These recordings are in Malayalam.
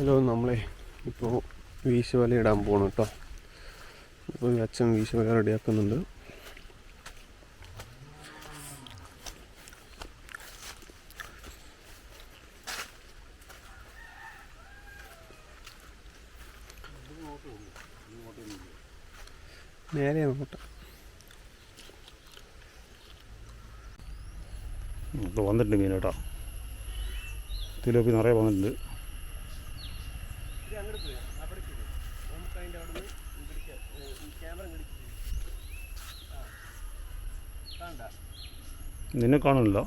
ഹലോ നമ്മളെ ഇപ്പോൾ വീശുവല ഇടാൻ പോകണം കേട്ടോ ഇപ്പോൾ അച്ഛൻ വീശുവല റെഡിയാക്കുന്നുണ്ട്. നേരെ അങ്ങോട്ട് വന്നിട്ടുണ്ട് മീൻ കേട്ടോ. തിലോപ്പി നിറയെ വന്നിട്ടുണ്ട്. നിന്നെ കാണുന്നില്ല.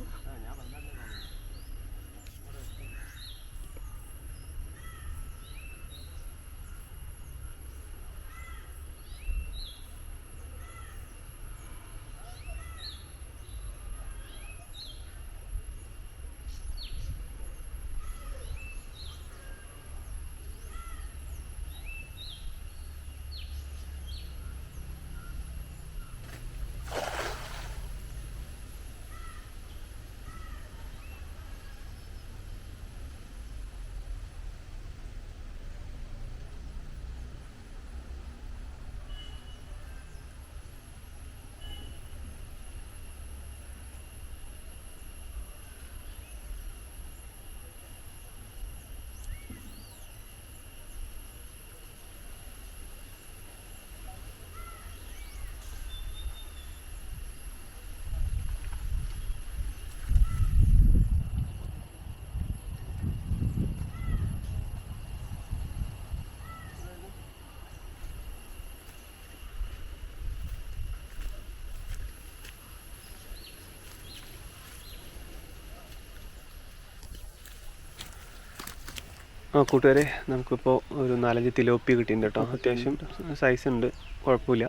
ആ കൂട്ടുകാരെ നമുക്കിപ്പോൾ ഒരു നാലഞ്ച് തിലോപ്പി കിട്ടിയിട്ടുണ്ട് കേട്ടോ. അത്യാവശ്യം സൈസ് ഉണ്ട്. കുഴപ്പമില്ല.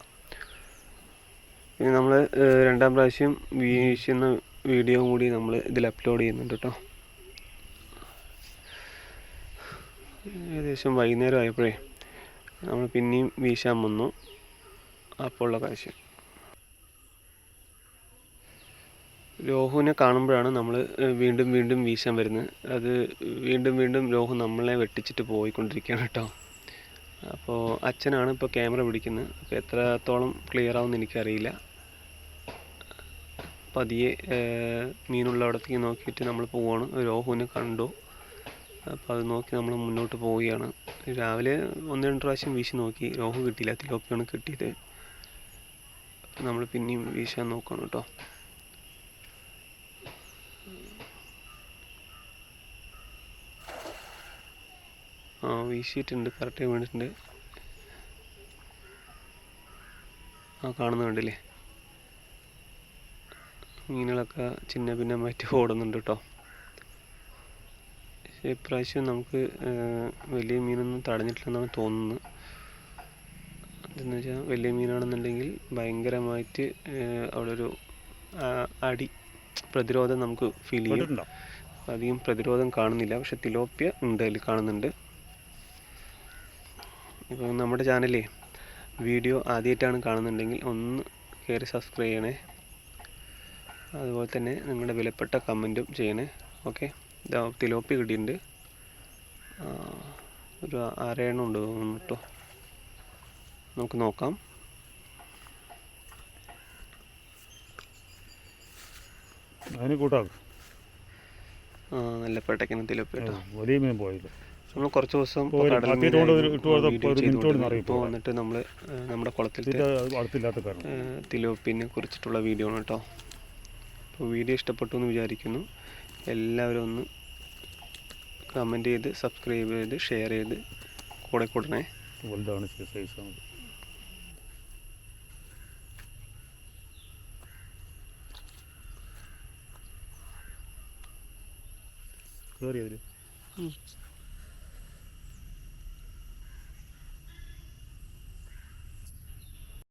പിന്നെ നമ്മൾ രണ്ടാം പ്രാവശ്യം വീശുന്ന വീഡിയോ കൂടി നമ്മൾ ഇതിൽ അപ്ലോഡ് ചെയ്യുന്നുണ്ട് കേട്ടോ. ഏകദേശം വൈകുന്നേരം ആയപ്പോഴേ നമ്മൾ പിന്നെയും വീശാൻ വന്നു. അപ്പോൾ ഉള്ള കാഴ്ച രോഹുവിനെ കാണുമ്പോഴാണ് നമ്മൾ വീണ്ടും വീണ്ടും വീശാൻ വരുന്നത്. അത് വീണ്ടും വീണ്ടും രോഹു നമ്മളെ വെട്ടിച്ചിട്ട് പോയിക്കൊണ്ടിരിക്കുകയാണ് കേട്ടോ. അപ്പോൾ അച്ഛനാണ് ഇപ്പോൾ ക്യാമറ പിടിക്കുന്നത്. അപ്പോൾ എത്രത്തോളം ക്ലിയർ ആവുമെന്ന് എനിക്കറിയില്ല. പതിയെ മീനുള്ള മീനുള്ളവിടത്തേക്ക് നോക്കിയിട്ട് നമ്മൾ പോവാണ്. രോഹുവിനെ കണ്ടു. അപ്പോൾ അത് നോക്കി നമ്മൾ മുന്നോട്ട് പോവുകയാണ്. രാവിലെ ഒന്ന് രണ്ട് പ്രാവശ്യം വീശി നോക്കി. രോഹു കിട്ടിയില്ല. അതിലൊക്കെയാണ് കിട്ടിയത്. നമ്മൾ പിന്നെയും വീശാൻ നോക്കണം കേട്ടോ. ആ വീശിയിട്ടുണ്ട് കറക്റ്റ് വീണിട്ടുണ്ട്. ആ കാണുന്നുണ്ടല്ലേ മീനുകളൊക്കെ ചിന്ന ഭിന്നമായിട്ട് ഓടുന്നുണ്ട് കേട്ടോ. പക്ഷേ ഇപ്രാവശ്യം നമുക്ക് വലിയ മീനൊന്നും തടഞ്ഞിട്ടില്ലെന്നാണ് തോന്നുന്നത്. എന്താണെന്ന് വെച്ചാൽ വലിയ മീനാണെന്നുണ്ടെങ്കിൽ ഭയങ്കരമായിട്ട് അവിടെ ഒരു അടി പ്രതിരോധം നമുക്ക് ഫീൽ ചെയ്യും. അധികം പ്രതിരോധം കാണുന്നില്ല. പക്ഷെ തിലോപ്പിയ ഉണ്ട് അതിൽ കാണുന്നുണ്ട്. ഇപ്പോൾ നമ്മുടെ ചാനലേ വീഡിയോ ആദ്യമായിട്ടാണ് കാണുന്നുണ്ടെങ്കിൽ ഒന്ന് കയറി സബ്സ്ക്രൈബ് ചെയ്യണേ. അതുപോലെ തന്നെ നിങ്ങളുടെ വിലപ്പെട്ട കമന്റും ചെയ്യണേ. ഓക്കെ? തിലോപ്പി കിട്ടിയിട്ടുണ്ട്. ഒരു അരയണ്ണം ഉണ്ട് തോന്നുന്നു കേട്ടോ. നമുക്ക് നോക്കാം. അതിന് കൂട്ടാക്കും. നല്ല പെട്ടക്കിന് തിലോപ്പി കേട്ടോ. വലിയ മീൻ പോയില്ല. നമ്മൾ കുറച്ച് ദിവസം ഇപ്പോൾ. വന്നിട്ട് നമ്മൾ നമ്മുടെ കുളത്തിൽ തിലോപ്പിനെ കുറിച്ചിട്ടുള്ള വീഡിയോ ആണ് കേട്ടോ. അപ്പോൾ വീഡിയോ ഇഷ്ടപ്പെട്ടു എന്ന് വിചാരിക്കുന്നു. എല്ലാവരും ഒന്ന് കമന്റ് ചെയ്ത് സബ്സ്ക്രൈബ് ചെയ്ത് ഷെയർ ചെയ്ത് കൂടെ കൂടണേ. വലുതാണ് സൈസാണ് കയറി അതിൽ